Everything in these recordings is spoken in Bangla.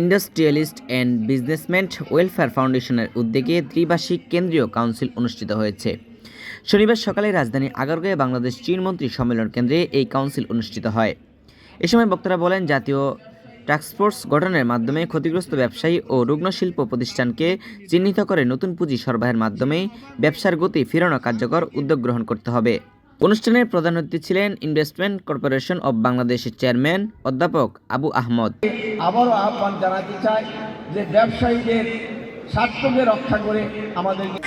ইন্ডাস্ট্রিয়ালিস্ট অ্যান্ড বিজনেসম্যান ওয়েলফেয়ার ফাউন্ডেশনের উদ্যোগে ত্রিবার্ষিক কেন্দ্রীয় কাউন্সিল অনুষ্ঠিত হয়েছে। শনিবার সকালে রাজধানী আগারগাঁয়ে বাংলাদেশ চীন মন্ত্রী সম্মেলন কেন্দ্রে এই কাউন্সিল অনুষ্ঠিত হয়। এ সময় বক্তারা বলেন, জাতীয় টাস্কফোর্স গঠনের মাধ্যমে ক্ষতিগ্রস্ত ব্যবসায়ী ও রুগ্নশিল্প প্রতিষ্ঠানকে চিহ্নিত করে নতুন পুঁজি সরবরাহের মাধ্যমে ব্যবসার গতি ফেরানো কার্যকর উদ্যোগ গ্রহণ করতে হবে। অনুষ্ঠানের প্রধান অতিথি ছিলেন ইনভেস্টমেন্ট কর্পোরেশন অব বাংলাদেশের চেয়ারম্যান অধ্যাপক আবু আহমদ। আবারও আহ্বান জানাতে চাই যে ব্যবসায়ীদের স্বার্থকে রক্ষা করে আমাদেরকে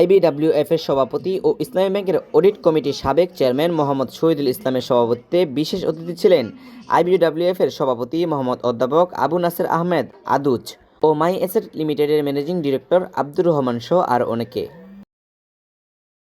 আইবিডাব্লিউএফ এর সভাপতি ও ইসলামী ব্যাংকের অডিট কমিটির সাবেক চেয়ারম্যান মোহাম্মদ শহীদুল ইসলামের সভাপতিত্বে বিশেষ অতিথি ছিলেন আইবিডাব্লিউএফ এর সভাপতি মোহাম্মদ অধ্যাপক আবু নাসের আহমেদ আদুচ ও মাই এসেট লিমিটেডের ম্যানেজিং ডিরেক্টর আব্দুর রহমান সহ আর অনেকে।